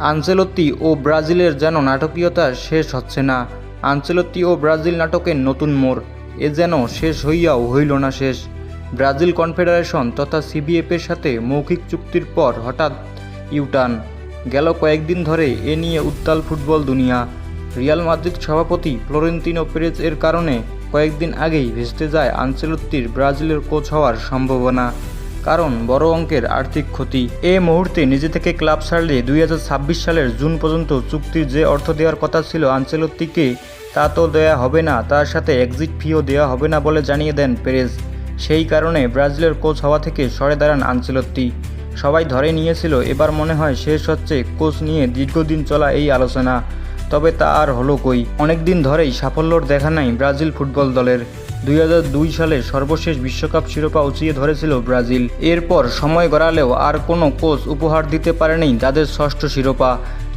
Ancelotti ও ব্রাজিলের যেন নাটকীয়তা শেষ হচ্ছে না। আনচেলত্তি ও ব্রাজিল নাটকের নতুন মোড়, এ যেন শেষ হইয়াও হইল না শেষ। ব্রাজিল কনফেডারেশন তথা সিবিএফের সাথে মৌখিক চুক্তির পর হঠাৎ ইউটার্ন। গেল কয়েকদিন ধরে এ নিয়ে উত্তাল ফুটবল দুনিয়া। রিয়াল মাদ্রিদ সভাপতি ফ্লোরেন্তিনো পেরেজ এর কারণে কয়েকদিন আগেই ভেস্তে যায় আনচেলত্তির ব্রাজিলের কোচ হওয়ার সম্ভাবনা। কারণ বড় অঙ্কের আর্থিক ক্ষতি। এ মুহূর্তে নিজে থেকে ক্লাব ছাড়লে দুই হাজার ছাব্বিশ সালের জুন পর্যন্ত চুক্তির যে অর্থ দেওয়ার কথা ছিল আনচেলত্তিকে, তা তো দেয়া হবে না, তার সাথে এক্সিট ফিও দেওয়া হবে না বলে জানিয়ে দেন পেরেজ। সেই কারণে ব্রাজিলের কোচ হওয়া থেকে সরে দাঁড়ান আনচেলত্তি। সবাই ধরে নিয়েছিল, এবার মনে হয় শেষ হচ্ছে কোচ নিয়ে দীর্ঘদিন চলা এই আলোচনা। তবে তা আর হলো কই? অনেকদিন ধরেই সাফল্যর দেখা নাই ব্রাজিল ফুটবল দলের। দুই হাজার দুই সালে সর্বশেষ বিশ্বকাপ শিরোপা উঁচিয়ে ধরেছিল ব্রাজিল। এরপর সময় গড়ালেও আর কোনো কোচ উপহার দিতে পারেনি তাদের ষষ্ঠ শিরোপা।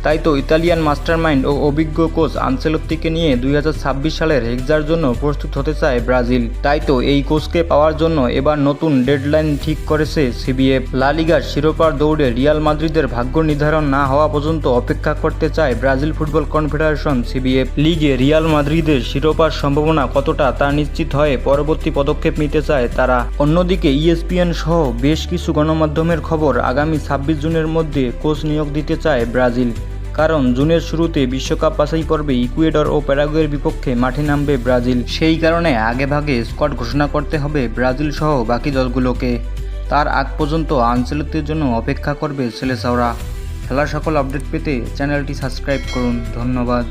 তাই তো ইতালিয়ান মাস্টারমাইন্ড ও অভিজ্ঞ কোচ আনসেলত্তিকে নিয়ে দুই হাজার ছাব্বিশ সালের হেক্সার জন্য প্রস্তুত হতে চায় ব্রাজিল। তাই তো এই কোচকে পাওয়ার জন্য এবার নতুন ডেডলাইন ঠিক করেছে সিবিএফ লা লিগার শিরোপার দৌড়ে রিয়াল মাদ্রিদের ভাগ্য নির্ধারণ না হওয়া পর্যন্ত অপেক্ষা করতে চায় ব্রাজিল ফুটবল কনফেডারেশন সিবিএফ লিগে রিয়াল মাদ্রিদের শিরোপার সম্ভাবনা কতটা তা নিশ্চিত হয়ে পরবর্তী পদক্ষেপ নিতে চায় তারা। অন্যদিকে ইএসপিএন সহ বেশ কিছু গণমাধ্যমের খবর আগামী ছাব্বিশ জুনের মধ্যে কোচ নিয়োগ দিতে চায় ব্রাজিল। কারণ জুনের শুরুতে বিশ্বকাপ বাছাই পর্বে ইকুয়েডর ও প্যারাগুয়ের বিপক্ষে মাঠে নামবে ব্রাজিল। সেই কারণে আগেভাগে স্কোয়াড ঘোষণা করতে হবে ব্রাজিল সহ বাকি দলগুলোকে। তার আগ পর্যন্ত আঞ্চলিকদের জন্য অপেক্ষা করবে সেলেসাওরা। খেলার সকল আপডেট পেতে চ্যানেলটি সাবস্ক্রাইব করুন। ধন্যবাদ।